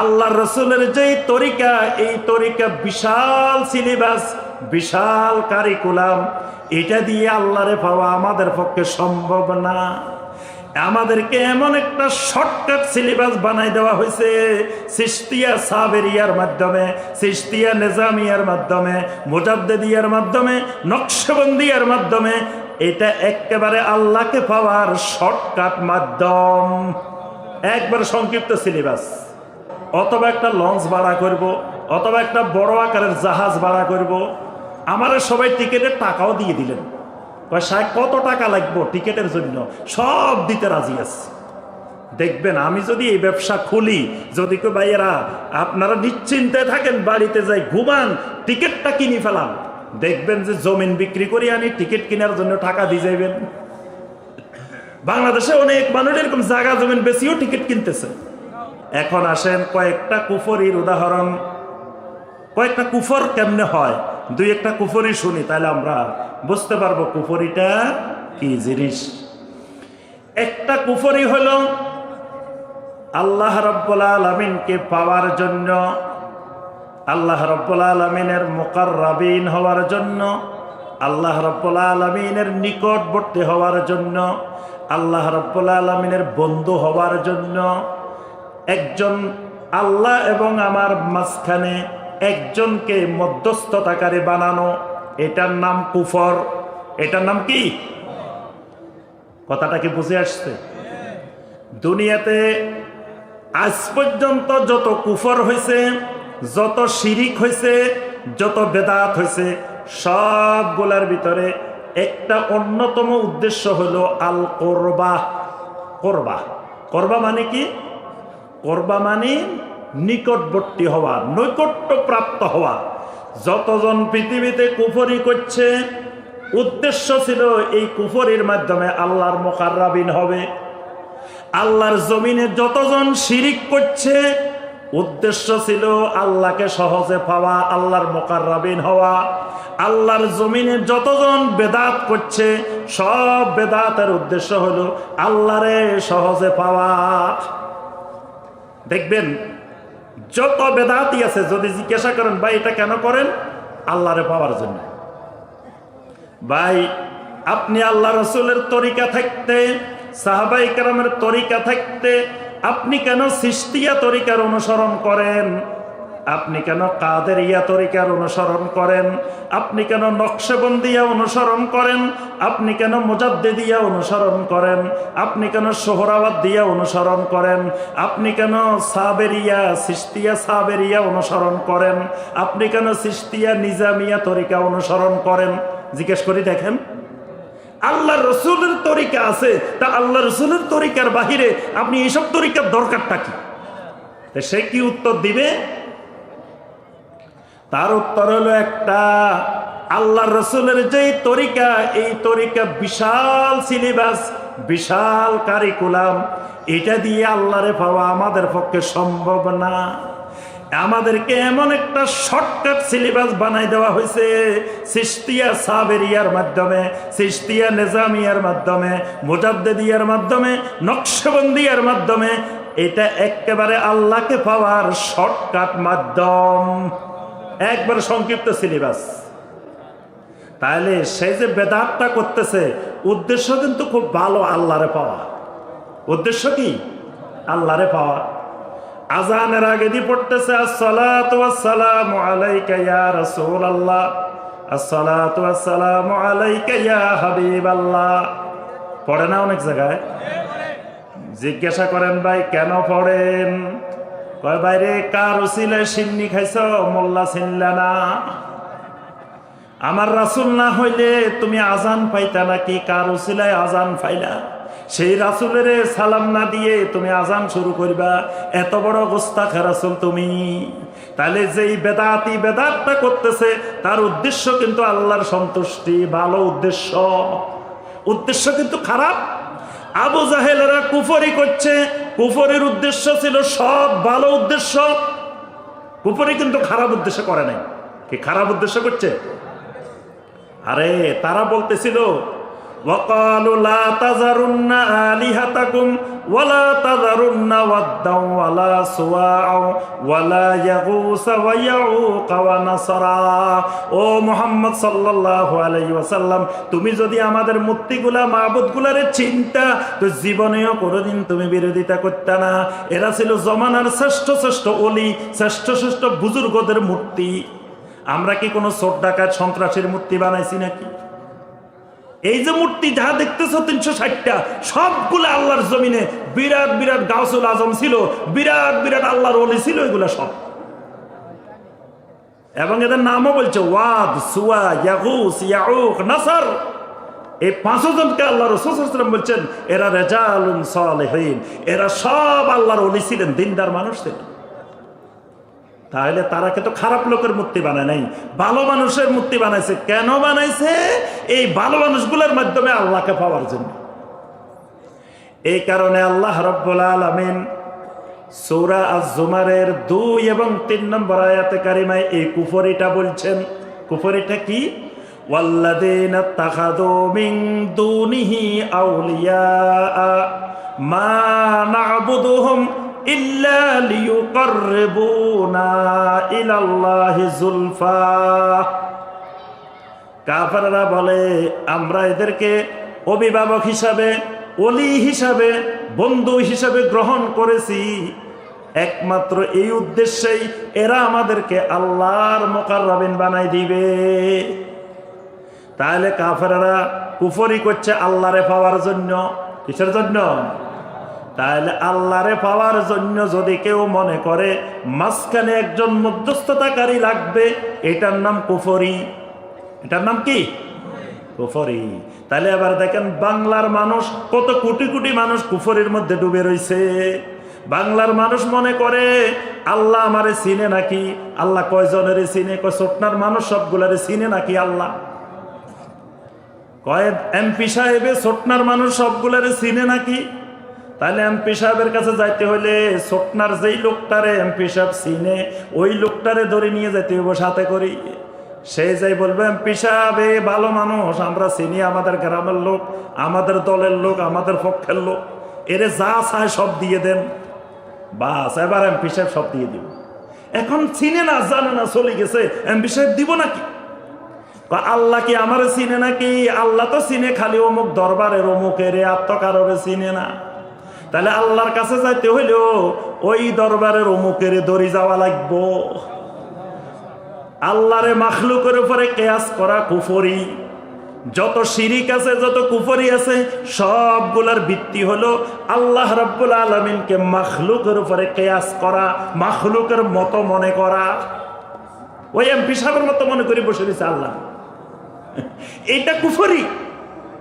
আল্লাহ রসুলের যেই তরিকা, এই তরিকা বিশাল সিলেবাস, বিশাল কারিকুলাম, এটা দিয়ে আল্লাহরে পাওয়া আমাদের পক্ষে সম্ভব না। আমাদেরকে এমন একটা শর্টকাট সিলেবাস বানাই দেওয়া হয়েছে, সিস্তিয়া সাবেরিয়ার মাধ্যমে, সিস্তিয়া নেজামিয়ার মাধ্যমে, মুজাদ্দেদিয়ার মাধ্যমে, নকশবন্দিয়ার মাধ্যমে, এটা একেবারে আল্লাহকে পাওয়ার শর্টকাট মাধ্যম। একবার সংক্ষিপ্ত সিলেবাস। অথবা একটা লঞ্চ ভাড়া করব, অথবা একটা বড় আকারের জাহাজ ভাড়া করব। আমারা সবাই টিকিটের টাকাও দিয়ে দিলেন। সাহেব, কত টাকা লাগবো টিকিটের জন্য? সব দিতে রাজি আছে। দেখবেন, আমি যদি এই ব্যবসা খুলি, যদি কেউ ভাইয়েরা, আপনারা নিশ্চিন্তে থাকেন, বাড়িতে যাই, ঘুমান, টিকিটটা কিনে ফেলান। দেখবেন যে জমিন বিক্রি করে আনি, টিকিট কেনার জন্য টাকা দিয়ে যাইবেন। বাংলাদেশে অনেক মানুষ এরকম জায়গা জমিন বেশিও টিকিট কিনতেছে। এখন আসেন কয়েকটা কুফরির উদাহরণ। কয়েকটা কুফর কেমনে হয়? দুই একটা কুফরি শুনি, তাহলে আমরা বুঝতে পারব কুফরিটা কি জিনিস। একটা কুফরি হল আল্লাহ রব্বুল আলমিনকে পাওয়ার জন্য, আল্লাহ রব্বুল আলমিনের মোকাররাবিন হওয়ার জন্য, আল্লাহ রব্বুল আলমিনের নিকটবর্তী হওয়ার জন্য, আল্লাহ রব্বুল আলমিনের বন্ধু হওয়ার জন্য একজন আল্লাহ এবং আমার মাঝখানে একজনকে মধ্যস্থতাকারী বানানো, এটার নাম কুফর। এটার নাম কি? কথাটা কি বুঝে আসছে? দুনিয়াতে আজ পর্যন্ত যত কুফর হয়েছে যত শিরিক হয়েছে যত বেদাত হয়েছে সবগুলার ভিতরে একটা অন্যতম উদ্দেশ্য হলো আল কোরবা। করবা। করবা মানে কি? করবা মানে নিকটবর্তী হওয়া নৈকট্য প্রাপ্ত হওয়া। যতজন পৃথিবীতে কুফরি করছে, উদ্দেশ্য ছিল এই কুফরির মাধ্যমে আল্লাহর মোকাররাবিন হবে। আল্লাহর জমিনে যতজন শিরিক করছে, উদ্দেশ্য ছিল আল্লাহকে সহজে পাওয়া, আল্লাহর মোকাররাবিন হওয়া। আল্লাহর জমিনে যতজন বেদাত করছে, সব বেদাতের উদ্দেশ্য হলো আল্লাহরে সহজে পাওয়া। দেখবেন, যত বেদাতি আছে, যদি জিজ্ঞাসা করেন, ভাই, এটা কেন করেন? আল্লাহরে পাওয়ার জন্য। ভাই, আপনি আল্লাহ রসুলের তরিকা থাকতে, সাহাবাই কারামের তরিকা থাকতে, আপনি কেন সৃষ্টিয়া তরিকার অনুসরণ করেন? আপনি কেন কাদের ইয়া তরিকার অনুসরণ করেন? আপনি কেন নকশবন্দিয়া অনুসরণ করেন? আপনি কেন মুজাদ্দিদিয়া অনুসরণ করেন? আপনি কেন সোহরাবাদ দিয়া অনুসরণ করেন? আপনি কেন সাবেরিয়া সৃষ্টিয়া সাবেরিয়া অনুসরণ করেন? আপনি কেন সৃষ্টিয়া নিজামিয়া তরিকা অনুসরণ করেন? জিজ্ঞেস করি দেখেন। আল্লাহ রসুলের তরিকা আছে, তা আল্লাহ রসুলের তরিকার বাহিরে আপনি এইসব তরিকার দরকারটা কি? সে কি উত্তর দিবে? তার উত্তর হলো একটা। আল্লাহ রসুলের যেই তরিকা, এই তরিকা বিশাল সিলেবাস, বিশাল কারিকুলাম। এটা দিয়ে আল্লাহরে পাওয়া আমাদের পক্ষে সম্ভব না। আমাদেরকে এমন একটা শর্টকাট সিলেবাস বানাই দেওয়া হয়েছে সিস্তিয়া সাবেরিয়ার মাধ্যমে সিস্তিয়া নেজামিয়ার মাধ্যমে, মুজাদ্দেদিয়ার মাধ্যমে, নকশবন্দিয়ার মাধ্যমে। এটা একেবারে আল্লাহকে পাওয়ার শর্টকাট মাধ্যম। একবার সংক্ষিপ্ত সিলেবাস। তাহলে সে যে বেদাতটা করতেছে, উদ্দেশ্য কিন্তু খুব ভালো আল্লাহরে পাওয়া। উদ্দেশ্য কি? আল্লাহরে পাওয়া। আজানের আগে দিয়ে পড়তেছে ওয়াসসালামু আলাইকা আলাইকা ইয়া হাবিবাল্লাহ। পড়ে না অনেক জায়গায়? জিজ্ঞাসা করেন, ভাই, কেন পড়েন? কয়, বাইরে কার উসিলে সিন্নি খাইছ? মোল্লা চিনলা না? আমার রাসুল না হইলে তুমি আজান পাইতা নাকি? কার উসিলায় আজান পাইলা সেই রাসুলের সালাম না দিয়ে তুমি আজান শুরু করবা। এত বড় গোস্তাখা রাসুল তুমি। তাহলে যেই বেদাতি বেদাতটা করতেছে, তার উদ্দেশ্য কিন্তু আল্লাহর সন্তুষ্টি। ভালো উদ্দেশ্য। উদ্দেশ্য কিন্তু খারাপ। আবু জাহেলেরা কুফরি করছে কুফরের উদ্দেশ্য ছিল সব ভালো উদ্দেশ্য। কুফরে কিন্তু খারাপ উদ্দেশ্য করে নাই। কি খারাপ উদ্দেশ্য করছে? আরে তারা বলতেছিল وقالوا لا تذرن آلهتكم ولا تذرن ودا ولا سواعا ولا يغوث ويعوق ونصرا ও মোহাম্মদ সাল্লাল্লাহু আলাইহি ওয়াসাল্লাম তুমি যদি আমাদের মূর্তিগুলা মাবুদগুলারে চিন্তা তো জীবনেও কোনোদিন তুমি বিরোধিতা করতে না এরা ছিল জমানার শ্রেষ্ঠ শ্রেষ্ঠ অলি শ্রেষ্ঠ শ্রেষ্ঠ বুজুর্গদের মূর্তি আমরা কি কোনো চোর ডাকাত সন্ত্রাসের মূর্তি বানাইছি নাকি এই যে মূর্তি যাহা দেখতেছো তিনশো ষাটটা, সবগুলো আল্লাহর জমিনে বিরাট বিরাট গাউসুল আজম ছিল, বিরাট বিরাট আল্লাহর অলি ছিল, এগুলো সব। এবং এদের নামও বলছে ওয়াদ, সুয়া, ইয়াগুস, ইয়াউক, নাসার। এই পাঁচশো জনকে আল্লাহ রসুলাম বলছেন, এরা রেজালুন সালেহীন। এরা সব আল্লাহর অলি ছিলেন, দিনদার মানুষ ছিলেন তাহলে তারা কিন্তু খারাপ লোকের মূর্তি বানায় নাই ভালো মানুষের মূর্তি বানাইছে কেন বানাইছে এই ভালো মানুষগুলোর মাধ্যমে আল্লাহকে পাওয়ার জন্য এই কারণে আল্লাহ রব্বুল আলমিন সৌরা আজ জুমারের দুই এবং তিন নম্বর আয়াতে কারিমায় এই কুফরিটা বলছেন কুফরিটা কি والذين اتخذوا من دونه أولياء ما نعبدهم ইল্লা লিয়ুকাররিবুনা ইলাল্লাহি যুলফা কাফাররা বলে, আমরা এদেরকে অভিভাবক হিসাবে অলি হিসাবে, বন্ধু হিসাবে গ্রহণ করেছি। একমাত্র এই উদ্দেশ্যেই এরা আমাদেরকে আল্লাহর মোকাররাবিন বানাই দিবে। তাহলে কাফেরারা কুফরি করছে আল্লাহরে পাওয়ার জন্য। কিসের জন্য? তাহলে আল্লাহরে পাওয়ার জন্য যদি কেউ মনে করে, মাঝখানে একজন মধ্যস্থতাকারী লাগবে, এটার নাম কুফরি। এটার নাম কি? কুফরি। তাহলে এবার দেখেন, বাংলার মানুষ, কত কোটি কোটি মানুষ কুফরির মধ্যে ডুবে রয়েছে বাংলার মানুষ মনে করে, আল্লাহ আমারে চিনে নাকি? আল্লাহ কয়জনের চিনে? কয় ছোটনার মানুষ সবগুলারে চিনে নাকি আল্লাহ? কয় এমপি সাহেবে ছোটনার মানুষ সবগুলারে চিনে নাকি? তাহলে এমপি সাহেবের কাছে যাইতে হলে ছোটনার যেই লোকটারে এমপি সাহেব চিনে, ওই লোকটারে ধরে নিয়ে যাইতে হইব সাথে করি সে যাই বলবে, এমপি সাহেব, এ ভালো মানুষ, আমরা চিনি আমাদের গ্রামের লোক, আমাদের দলের লোক, আমাদের পক্ষের লোক। এরে যা চায় সব দিয়ে দেন। বাস, এবার এমপি সাহেব সব দিয়ে দিব। এখন চিনে না, জানে না, চলে গেছে, এমপি সাহেব দিব নাকি? আল্লাহ কি আমার চিনে নাকি? আল্লাহ তো চিনে, খালি অমুক দরবারের অমুকের আত্মকাররে চিনে না। তাহলে আল্লাহর কাছে যাইতে হইলেও ওই দরবারের অমুকের দড়ি যাওয়া লাগবো। আল্লাহরে মাখলুকের উপরে কেয়াস করা কুফরি। যত শিরিক আছে, যত কুফরি আছে, সবগুলার ভিত্তি হলো আল্লাহ রাব্বুল আলমিনকে মাখলুকের উপরে কেয়াস করা, মাখলুকের মতো মনে করা। ওই এমপি সাহেবের মতো মনে করে বসে দিছে আল্লাহ। এইটা কুফরি।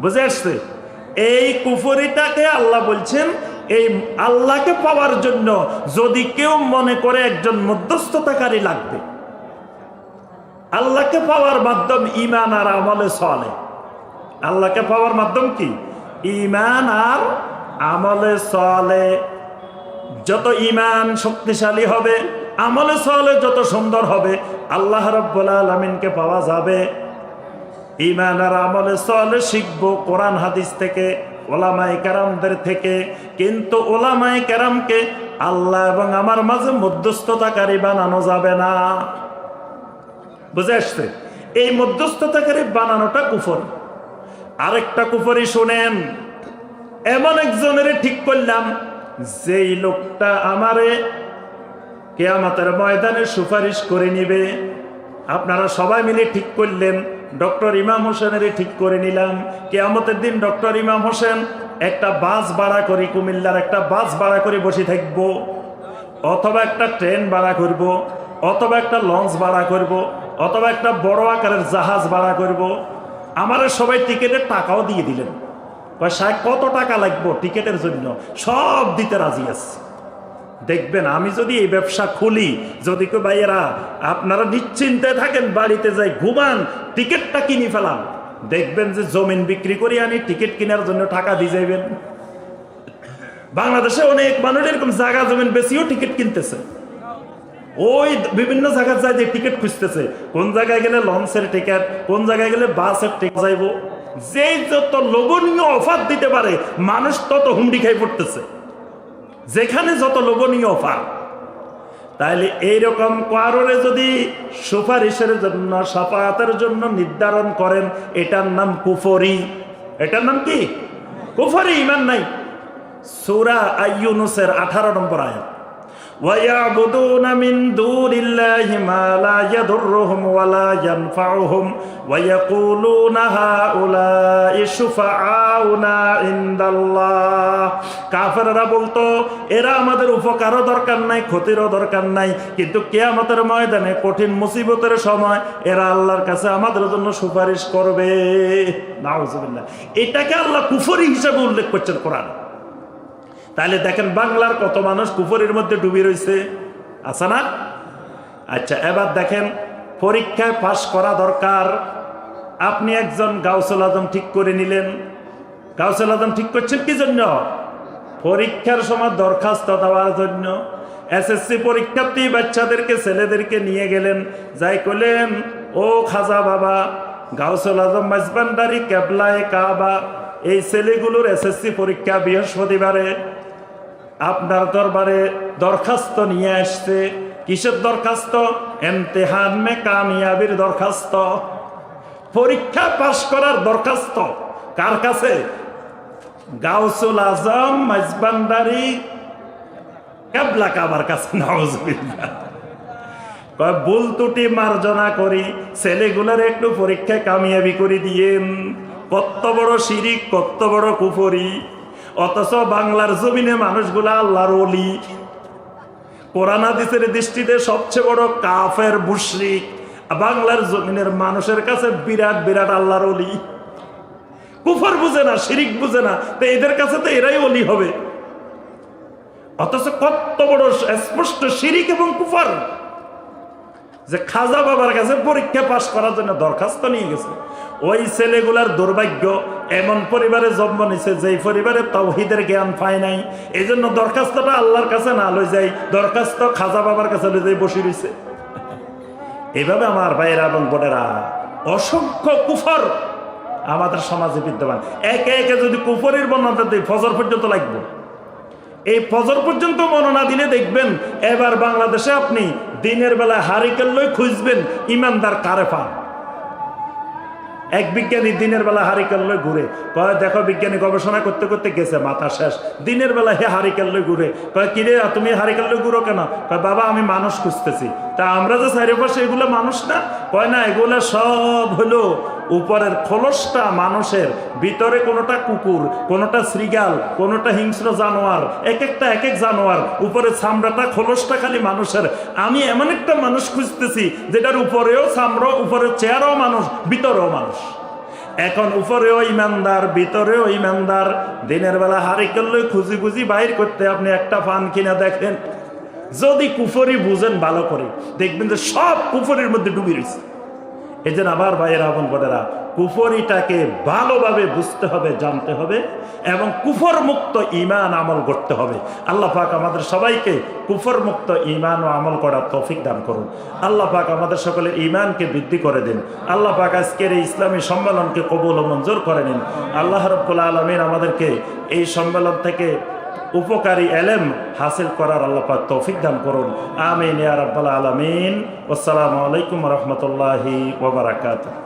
বুঝে আসছে? এই কুফরিটাকে আল্লাহ বলছেন, এই আল্লাহকে পাওয়ার জন্য যদি কেউ মনে করে একজন মধ্যস্থতাকারী লাগবে। আল্লাহকে পাওয়ার মাধ্যম ইমান আর আমলে চলে আল্লাহকে পাওয়ার মাধ্যম কি? ইমান আর আমলে চলে যত ইমান শক্তিশালী হবে, আমলে চলে যত সুন্দর হবে, আল্লাহ রব্বুল আলমিনকে পাওয়া যাবে। ইমান আর আমলে চলে শিখব, কোরআন হাদিস থেকে ওলামাই কেরামদের থেকে। কিন্তু ওলামাই কেরামকে আল্লাহ এবং আমার মাঝে মধ্যস্থতাকারী বানানো যাবে না। বুঝে আসছে? এই মধ্যস্থতাকারী বানানোটা কুফর। আরেকটা কুফরি শোনেন, এমন একজনের ঠিক করলাম, যেই লোকটা আমারে কেয়ামতের ময়দানে সুপারিশ করে নিবে। আপনারা সবাই মিলে ঠিক করলেন ডক্টর ইমাম হোসেনের ঠিক করে নিলাম। কেয়ামতের দিন ডক্টর ইমাম হোসেন একটা বাস ভাড়া করি কুমিল্লার একটা বাস ভাড়া করে বসে থাকব, অথবা একটা ট্রেন ভাড়া করব, অথবা একটা লঞ্চ ভাড়া করব, অথবা একটা বড় আকারের জাহাজ ভাড়া করব। আমার সবাই টিকিটের টাকাও দিয়ে দিলেন। সাহেব, কত টাকা লাগবো টিকিটের জন্য? সব দিতে রাজি আছে। দেখবেন, আমি যদি এই ব্যবসা খুলি, যদি কেউ ভাইয়েরা আপনারা নিশ্চিন্তে থাকেন, বাড়িতে যাই, ঘুমান, টিকিটটা কিনে ফেলাম দেখবেন যে জমিন বিক্রি করে আনি, টিকিট কেনার জন্য টাকা দিয়ে যাইবেন। বাংলাদেশে অনেক মানুষ এরকম জায়গা জমিন বেশিও টিকিট কিনতেছে। ওই বিভিন্ন জায়গায় যায় যে টিকিট খুঁজতেছে, কোন জায়গায় গেলে লঞ্চের টিকিট, কোন জায়গায় গেলে বাসের টিকিট যাইব। যে যত লোভনীয় অফার দিতে পারে, মানুষ তত হুমড়ি খাই পড়তেছে। যেখানে যত লোভনীয় অফার তাহলে এইরকম কারণে যদি সুপারিশের জন্য, সাফায়াতের জন্য নির্ধারণ করেন, এটার নাম কুফরি। এটার নাম কি? কুফরি, ইমান নাই। সুরা আইয়ুনুসের আঠারো নম্বর আয়াত। ويعبدون من دون الله ما لا يضرهم ولا ينفعهم ويقولون هؤلاء شفعاؤنا عند الله কাফেররা বলতো এরা আমাদের উপকারও দরকার নাই ক্ষতিরও দরকার নাই কিন্তু কেয়ামতের ময়দানে কঠিন মুসিবতের সময় এরা আল্লাহর কাছে আমাদের জন্য সুপারিশ করবে নাউজুবিল্লাহ এটাকে আল্লাহ কুফরি হিসাবে উল্লেখ করছেন কোরআন তাহলে দেখেন বাংলার কত মানুষ কুফরির মধ্যে ডুবি রয়েছে আছে না? আচ্ছা এবার দেখেন, পরীক্ষায় পাশ করা দরকার। আপনি একজন গাউসুল আজম ঠিক করে নিলেন। গাউসুল আজম ঠিক করছেন কি জন্য? পরীক্ষার সময় দরখাস্ত দেওয়ার জন্য। এসএসসি পরীক্ষার্থী বাচ্চাদেরকে, ছেলেদেরকে নিয়ে গেলেন। যাই করলেন, ও খাজা বাবা, গাউসুল আজম মাইজবান্ডারি কেবলায় কাবা, এই ছেলেগুলোর এসএসসি পরীক্ষা বৃহস্পতিবারে। আপনার দরবারে দরখাস্ত নিয়ে আসছে। কিসের দরখাস্ত? এমতেহান মে কামিয়াবির দরখাস্ত। পরীক্ষা পাশ করার দরখাস্ত। কার কাছে? গাউসুল আজম মাইজবান্ডারি কাবলা কাবার কাছে কয়, ভুল ত্রুটি মার্জনা করি, ছেলেগুলোর একটু পরীক্ষায় কামিয়াবি করে দিয়েন। কত বড় শিরিক, কত বড় কুফরি। অথচ বাংলার জমিনে মানুষগুলা আল্লাহর অলি কোরআন দৃষ্টিতে সবচেয়ে বড় কাফের মুশরিক। বাংলার জমিনের মানুষের কাছে বিরাট বিরাট আল্লাহর অলি কুফর বুঝে না, শিরিক বুঝে না, তো এদের কাছে তো এরাই অলি হবে। অথচ কত বড় স্পষ্ট শিরিক এবং কুফর। যে খাজা বাবার কাছে পরীক্ষা পাশ করার জন্য দরখাস্ত নিয়ে গেছে। ওই ছেলেগুলার দুর্ভাগ্য, এমন পরিবারে জন্ম নিছে, যেই পরিবারে তৌহিদের জ্ঞান পায় নাই। এই জন্য দরখাস্তটা আল্লাহর কাছে না লই যাই, দরখাস্ত খাজা বাবার কাছে লই যাই বসে রয়েছে এভাবে আমার ভাইয়েরা এবং বোনেরা, অসংখ্য কুফর আমাদের সমাজে বিদ্যমান। একে একে যদি কুফরের বর্ণনা দিই, ফজর পর্যন্ত লাগবে। এই ফজর পর্যন্ত মননা দিলে দেখবেন, এবার বাংলাদেশে আপনি দিনের বেলা হারিকেল্লই খুঁজবেন, ইমানদার কারে পান। এক বিজ্ঞানী দিনের বেলা হারিকেল্লই ঘুরে। কয়, দেখো বিজ্ঞানী গবেষণা করতে করতে গেছে, মাথা শেষ। দিনের বেলা হে হারিকেল্লই ঘুরে। কয়, কিরে তুমি হারিকেল্লই ঘুরো কেন? কয়, বাবা, আমি মানুষ খুঁজতেছি। তা আমরা যে চারিপাশে এগুলো মানুষ না? কয়, না, এগুলো সব হলো উপরের খোলসটা মানুষের, ভিতরে কোনোটা কুকুর, কোনোটা শ্রীগাল কোনোটা হিংস্র জানোয়ার এক একটা এক এক জানোয়ার উপরে চামড়াটা, খোলসটা খালি মানুষের। আমি এমন একটা মানুষ খুঁজতেছি যেটার উপরেও চামড়া উপরে চেয়ারও মানুষ, ভিতরেও মানুষ। এখন উপরেও ইমানদার, ভিতরেও ইমানদার। দিনের বেলা হারি করলে খুঁজি খুঁজি বাইর করতে আপনি একটা ফান কিনা দেখেন। যদি কুফরি বুঝেন ভালো করে, দেখবেন যে সব কুফরির মধ্যে ডুবি রয়েছে। এই জন্য আবার ভাইয়ের আপন বোনেরা, কুফরিটাকে ভালোভাবে বুঝতে হবে, জানতে হবে এবং কুফর মুক্ত ইমান আমল করতে হবে। আল্লাহ পাক আমাদের সবাইকে কুফর মুক্ত ইমান ও আমল করার তৌফিক দান করুন। আল্লাহ পাক আমাদের সকলের ইমানকে বৃদ্ধি করে দিন। আল্লাহ পাক আজকের এই ইসলামী সম্মেলনকে কবুল ও মঞ্জুর করে নিন। আল্লাহ রব্বুল আলমিন আমাদেরকে এই সম্মেলন থেকে উপকারী এলেম হাসিল করার আল্লাপাক তৌফিক দান করুন। আমিন ইয়া রাব্বাল আলামিন। আসসালামু আলাইকুম রহমতুল্লাহি ওবরাকাতুহ